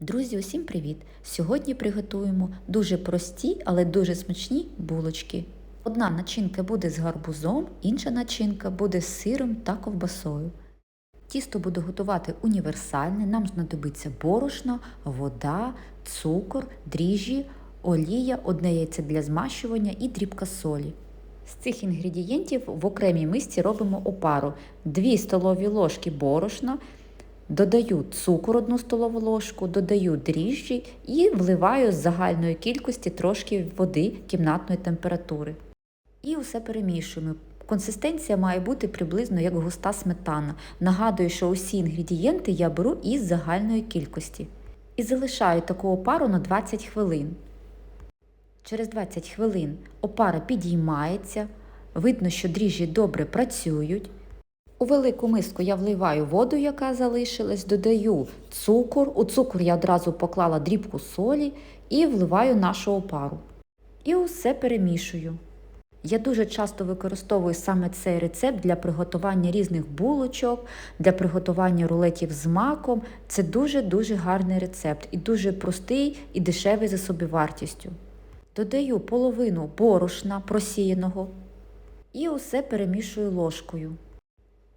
Друзі, усім привіт! Сьогодні приготуємо дуже прості, але дуже смачні булочки. Одна начинка буде з гарбузом, інша начинка буде з сиром та ковбасою. Тісто буду готувати універсальне, нам знадобиться борошно, вода, цукор, дріжджі, олія, одне яйце для змащування і дрібка солі. З цих інгредієнтів в окремій мисці робимо опару 2 столові ложки борошна, Додаю цукор 1 столову ложку, додаю дріжджі і вливаю з загальної кількості трошки води кімнатної температури. І усе перемішуємо. Консистенція має бути приблизно як густа сметана. Нагадую, що усі інгредієнти я беру із загальної кількості. І залишаю таку опару на 20 хвилин. Через 20 хвилин опара підіймається, видно, що дріжджі добре працюють. У велику миску я вливаю воду, яка залишилась, додаю цукор. У цукор я одразу поклала дрібку солі і вливаю нашу опару. І усе перемішую. Я дуже часто використовую саме цей рецепт для приготування різних булочок, для приготування рулетів з маком. Це дуже-дуже гарний рецепт і дуже простий і дешевий за собівартістю. Додаю половину борошна просіяного і усе перемішую ложкою.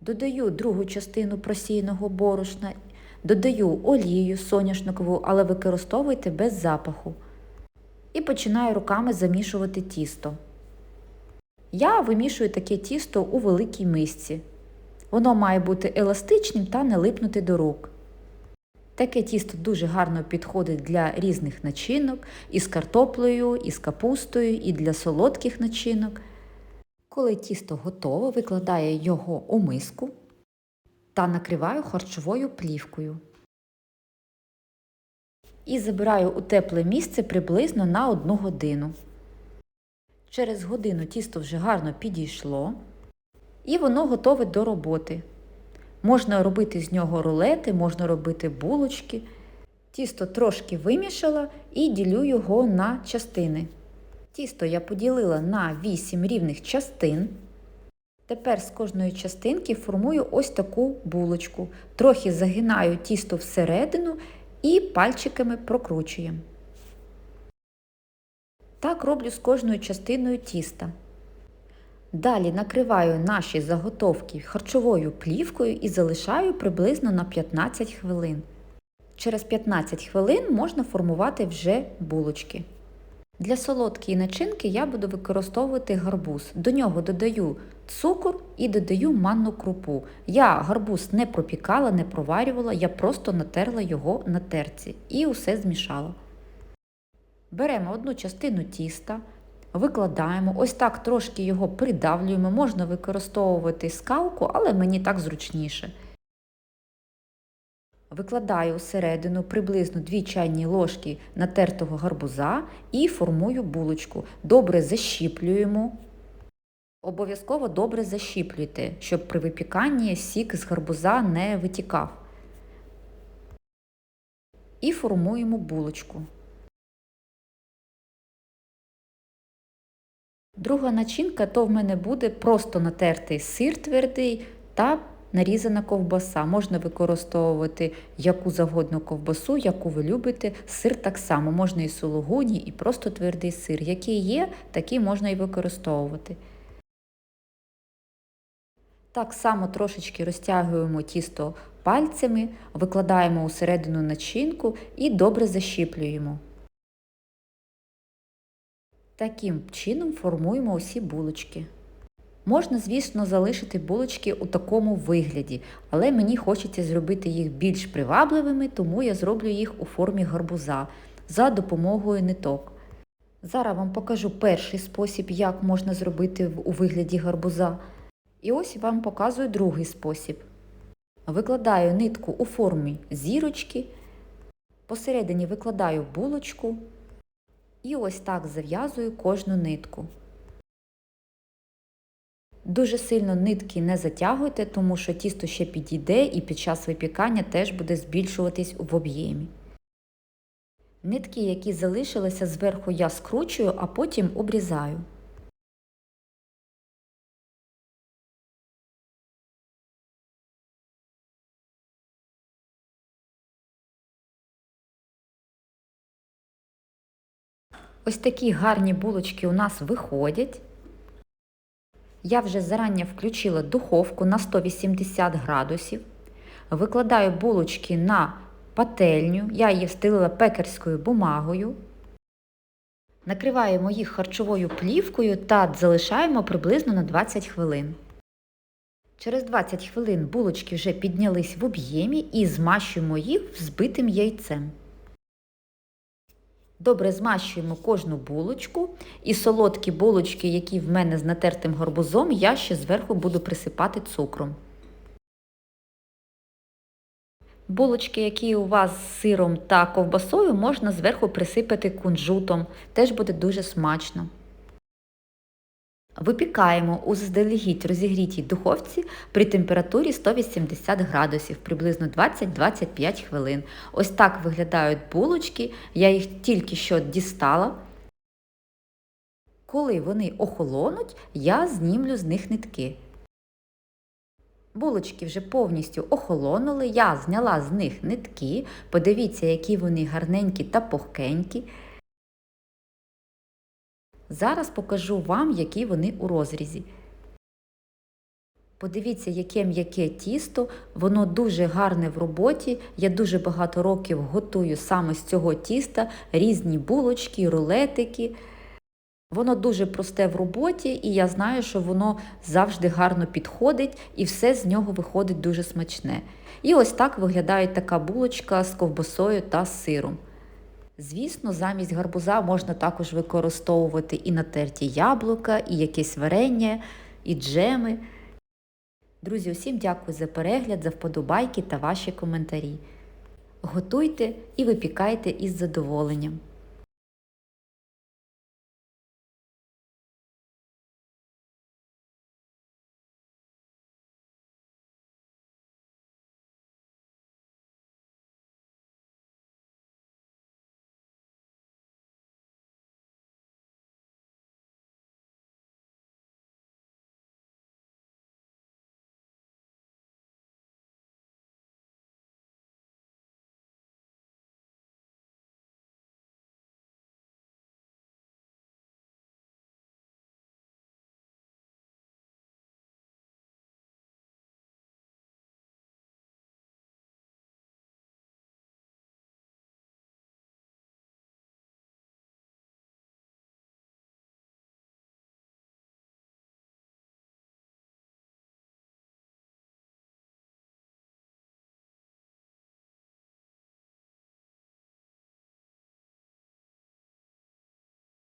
Додаю другу частину просіяного борошна, додаю олію соняшникову, але використовуйте без запаху. І починаю руками замішувати тісто. Я вимішую таке тісто у великій мисці. Воно має бути еластичним та не липнути до рук. Таке тісто дуже гарно підходить для різних начинок із картоплею, із капустою, і для солодких начинок. Коли тісто готове, викладаю його у миску та накриваю харчовою плівкою. І забираю у тепле місце приблизно на 1 годину. Через годину тісто вже гарно підійшло і воно готове до роботи. Можна робити з нього рулети, можна робити булочки. Тісто трошки вимішала і ділю його на частини. Тісто я поділила на 8 рівних частин. Тепер з кожної частинки формую ось таку булочку. Трохи загинаю тісто всередину і пальчиками прокручуємо. Так роблю з кожною частиною тіста. Далі накриваю наші заготовки харчовою плівкою і залишаю приблизно на 15 хвилин. Через 15 хвилин можна формувати вже булочки. Для солодкої начинки я буду використовувати гарбуз. До нього додаю цукор і додаю манну крупу. Я гарбуз не пропікала, не проварювала, я просто натерла його на терці і усе змішала. Беремо одну частину тіста, викладаємо, ось так трошки його придавлюємо, можна використовувати скалку, але мені так зручніше. Викладаю всередину приблизно 2 чайні ложки натертого гарбуза і формую булочку. Добре защіплюємо. Обов'язково добре защіплюйте, щоб при випіканні сік з гарбуза не витікав. І формуємо булочку. Друга начинка то в мене буде просто натертий сир твердий та нарізана ковбаса. Можна використовувати яку завгодно ковбасу, яку ви любите. Сир так само, можна і сулугуні, і просто твердий сир. Який є, такий можна і використовувати. Так само трошечки розтягуємо тісто пальцями, викладаємо усередину начинку і добре защіплюємо. Таким чином формуємо усі булочки. Можна, звісно, залишити булочки у такому вигляді, але мені хочеться зробити їх більш привабливими, тому я зроблю їх у формі гарбуза за допомогою ниток. Зараз вам покажу перший спосіб, як можна зробити у вигляді гарбуза. І ось вам показую другий спосіб. Викладаю нитку у формі зірочки, посередині викладаю булочку і ось так зав'язую кожну нитку. Дуже сильно нитки не затягуйте, тому що тісто ще підійде і під час випікання теж буде збільшуватись в об'ємі. Нитки, які залишилися зверху, я скручую, а потім обрізаю. Ось такі гарні булочки у нас виходять. Я вже зарані включила духовку на 180 градусів. Викладаю булочки на пательню, я її встелила пекарською бумагою. Накриваємо їх харчовою плівкою та залишаємо приблизно на 20 хвилин. Через 20 хвилин булочки вже піднялись в об'ємі і змащуємо їх взбитим яйцем. Добре змащуємо кожну булочку і солодкі булочки, які в мене з натертим горбузом, я ще зверху буду присипати цукром. Булочки, які у вас з сиром та ковбасою, можна зверху присипати кунжутом, теж буде дуже смачно. Випікаємо у заздалегідь розігрітій духовці при температурі 180 градусів, приблизно 20-25 хвилин. Ось так виглядають булочки, я їх тільки що дістала. Коли вони охолонуть, я знімлю з них нитки. Булочки вже повністю охолонули, я зняла з них нитки. Подивіться, які вони гарненькі та пухкенькі. Зараз покажу вам, які вони у розрізі. Подивіться, яке м'яке тісто, воно дуже гарне в роботі. Я дуже багато років готую саме з цього тіста різні булочки, рулетики. Воно дуже просте в роботі, і я знаю, що воно завжди гарно підходить і все з нього виходить дуже смачне. І ось так виглядає така булочка з ковбасою та сиром. Звісно, замість гарбуза можна також використовувати і натерті яблука, і якесь варення, і джеми. Друзі, усім дякую за перегляд, за вподобайки та ваші коментарі. Готуйте і випікайте із задоволенням.